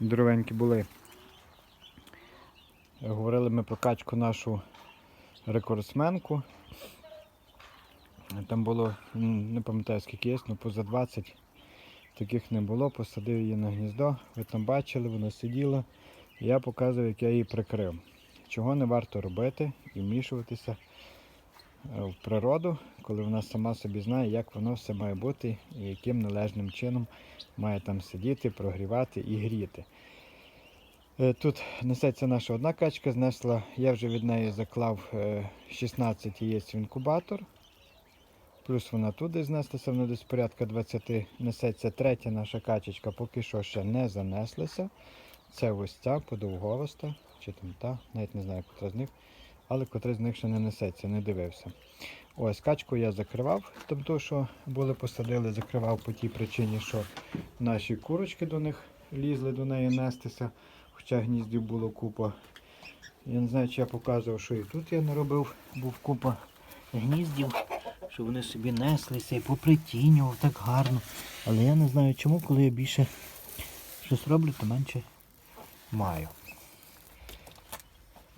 здоровенькі були. Говорили ми про качку нашу рекордсменку. Там було, не пам'ятаю скільки є, але поза 20 таких не було. Посадив її на гніздо. Ви там бачили, вона сиділа. Я показував, як я її прикрив. Чого не варто робити і вмішуватися в природу, коли вона сама собі знає, як воно все має бути і яким належним чином має там сидіти, прогрівати і гріти. Е, Тут несеться наша одна качка, знесла, я вже від неї заклав е, 16 яєць в інкубатор. Плюс вона туди знеслася, вона десь порядка 20 несеться. Третя наша качечка поки що ще не занеслася. Це ось ця подовговоста, чи там та, навіть не знаю, котра з них, але котра з них ще не несеться, не дивився. Ось качку я закривав, тобто, що були посадили, закривав по тій причині, що наші курочки до них лізли до неї нестися, хоча гніздів було купа. Я не знаю, чи я показував, що і тут я не робив, був купа гніздів, що вони собі неслися і попритінював так гарно. Але я не знаю чому, коли я більше щось роблю, то менше маю.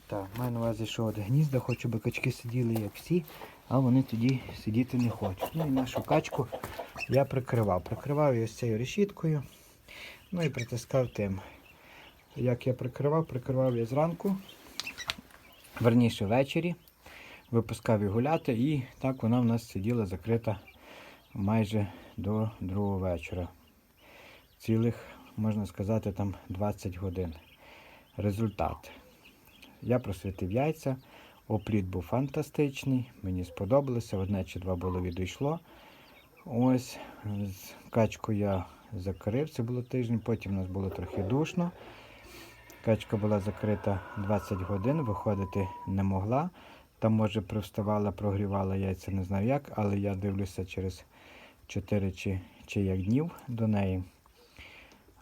Так, маю на увазі, що от гнізда хочу, би качки сиділи як всі, а вони тоді сидіти не хочуть. Ну і нашу качку я прикривав. Прикривав її ось цією решіткою. Ну і притискав тим. Як я прикривав, прикривав я зранку, верніше ввечері, випускав її гуляти і так вона в нас сиділа закрита майже до другого вечора. Цілих, можна сказати, там 20 годин. Результат. Я просвітив яйця, опліт був фантастичний, мені сподобалося, одне чи два було відійшло. Ось, качку я закрив, це було тиждень, потім у нас було трохи душно. Качка була закрита 20 годин, виходити не могла. Там, може, привставала, прогрівала яйця, не знаю як, але я дивлюся через 4 чи, чи як днів до неї.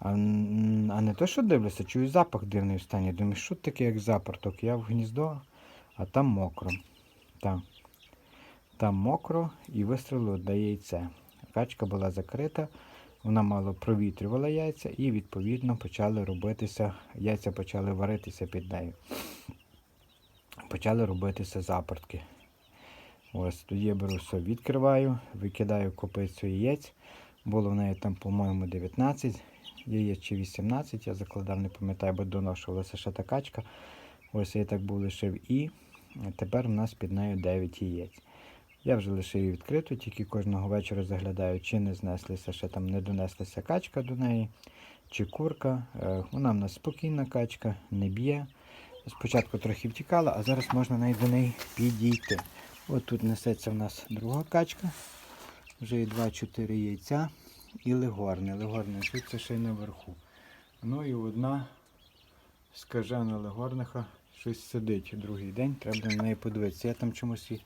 А, а не то, що дивлюся, чую запах дивний в стані. Думаю, що таке як запорток? Я в гніздо, а там мокро. Там, там мокро і вистрілило до яйце. Качка була закрита, вона мало провітрювала яйця і відповідно почали робитися, яйця почали варитися під нею. Почали робитися запортки. Ось тоді я беру все, відкриваю, викидаю копицю яєць. Було в неї там, по-моєму, 19 яєць чи 18, я закладав, не пам'ятаю, бо доношувалася ще та качка. Ось я так був лишив і тепер у нас під нею 9 яєць. Я вже лишив її відкриту, тільки кожного вечора заглядаю, чи не знеслися, ще там не донеслася качка до неї, чи курка. Е, Вона в нас спокійна качка, не б'є. Спочатку трохи втікала, а зараз можна навіть до неї підійти. От тут несеться в нас друга качка. Вже і 2-4 яйця і легорни. Легорни несуться ще й наверху. Ну і одна скажена легорниха щось сидить другий день, треба на неї подивитися. Я там чомусь її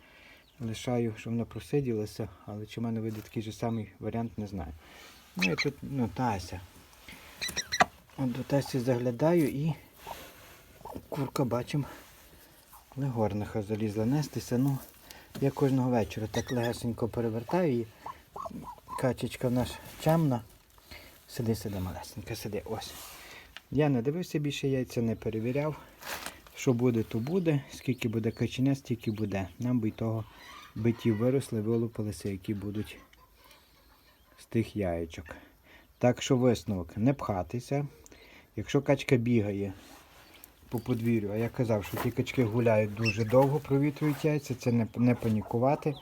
лишаю, щоб вона просиділася, але чи в мене вийде такий же самий варіант, не знаю. Ну і тут ну, Тася. От до Тасі заглядаю і курка бачимо. Легорниха залізла нестися. Ну, я кожного вечора так легесенько перевертаю її. Качечка в нас чемна. Сиди, сиди, малесенька, сиди. Ось. Я не дивився більше яйця, не перевіряв. Що буде, то буде. Скільки буде каченя, стільки буде. Нам би й того биті виросли, вилупилися, які будуть з тих яєчок. Так що висновок, не пхатися. Якщо качка бігає по подвір'ю, а я казав, що ті качки гуляють дуже довго, провітрюють яйця, це не, не панікувати.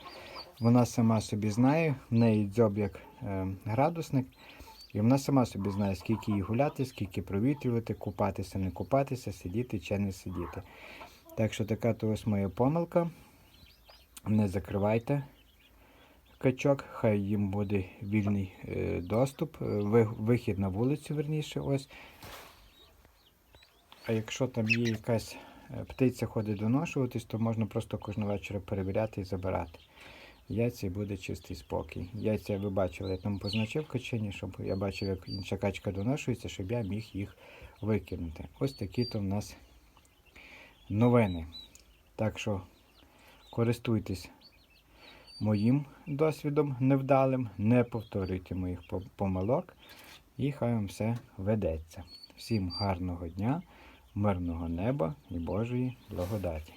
Вона сама собі знає, в неї дзьоб як е, градусник, і вона сама собі знає, скільки їй гуляти, скільки провітрювати, купатися, не купатися, сидіти чи не сидіти. Так що така то ось моя помилка. Не закривайте качок, хай їм буде вільний е, доступ, е, ви- вихід на вулицю, верніше, ось. А якщо там є якась е, птиця ходить доношуватись, то можна просто кожного вечора перевіряти і забирати. Яйця буде чистий спокій. Яйця ви бачили, я там позначив качені, щоб я бачив, як інша качка доношується, щоб я міг їх викинути. Ось такі то в нас новини. Так що користуйтесь моїм досвідом невдалим, не повторюйте моїх помилок. І хай вам все ведеться. Всім гарного дня, мирного неба і Божої благодаті.